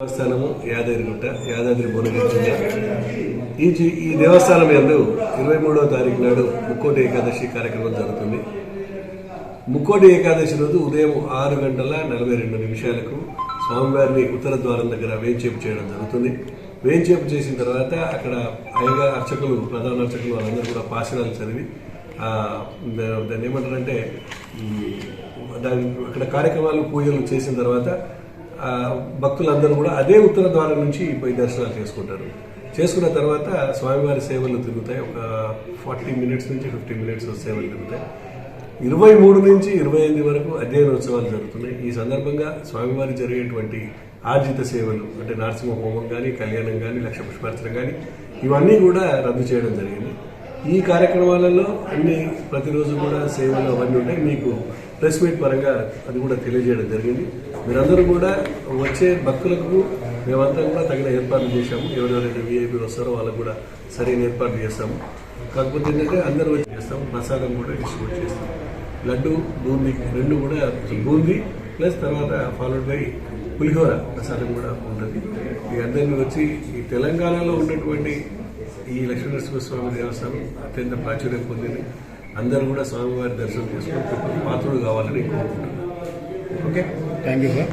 దేవస్థానము యాదగిరిగుట్ట యాదాద్రి భువనగిరి జిల్లా. ఈ ఈ దేవస్థానం ఎందు ఇరవై మూడవ తారీఖు నాడు ముక్కోటి ఏకాదశి కార్యక్రమం జరుగుతుంది. ముక్కోటి ఏకాదశి రోజు ఉదయం ఆరు గంటల నలభై రెండు నిమిషాలకు స్వామివారిని ఉత్తర ద్వారం దగ్గర వేంచేపు చేయడం జరుగుతుంది. వేంచేపు చేసిన తర్వాత అక్కడ అయ్యగా అర్చకులు ప్రధాన అర్చకులు వాళ్ళందరూ కూడా పాశనాలు చదివి దా- దాన్ని ఏమంటారంటే దాని అక్కడ కార్యక్రమాలు పూజలు చేసిన తర్వాత భక్తులందరూ కూడా అదే ఉత్తర ద్వారం నుంచి పోయి దర్శనాలు చేసుకుంటారు. చేసుకున్న తర్వాత స్వామివారి సేవలు తిరుగుతాయి. ఒక ఫార్టీ మినిట్స్ నుంచి ఫిఫ్టీ మినిట్స్ సేవలు తిరుగుతాయి. ఇరవై మూడు నుంచి ఇరవై ఎనిమిది వరకు అధ్యయన ఉత్సవాలు జరుగుతున్నాయి. ఈ సందర్భంగా స్వామివారి జరిగేటువంటి ఆర్జిత సేవలు అంటే నరసింహ హోమం కానీ కళ్యాణం కానీ లక్ష పుష్పార్చన కానీ ఇవన్నీ కూడా రద్దు చేయడం జరిగింది. ఈ కార్యక్రమాలలో అన్ని ప్రతిరోజు కూడా సేవలు అవన్నీ ఉంటాయి. మీకు ప్రెస్ మీట్ పరంగా అది కూడా తెలియజేయడం జరిగింది. మీరందరూ కూడా వచ్చే భక్తులకు మేమంతా కూడా తగిన ఏర్పాట్లు చేశాము. ఎవరెవరైతే వీఐపీ వస్తారో వాళ్ళకు కూడా సరైన ఏర్పాట్లు చేస్తాము. కాకపోతే ఏంటంటే అందరూ వచ్చి చేస్తాం ప్రసాదం కూడా డిస్ట్రిబ్యూట్ చేస్తాం లడ్డు బూందీ రెండు కూడా బూందీ ప్లస్ తర్వాత ఫాలోడ్ బై పులిహోర ప్రసాదం కూడా ఉంటుంది. ఈ అందరినీ వచ్చి ఈ తెలంగాణలో ఉన్నటువంటి ఈ లక్ష్మీనరసింహ స్వామి దేవస్థానం అత్యంత ప్రాచుర్యం పొందింది. అందరూ కూడా స్వామివారి దర్శనం చేసుకుని పాత్రలు కావాలని కోరుకుంటున్నాను. ఓకే. Thank you sir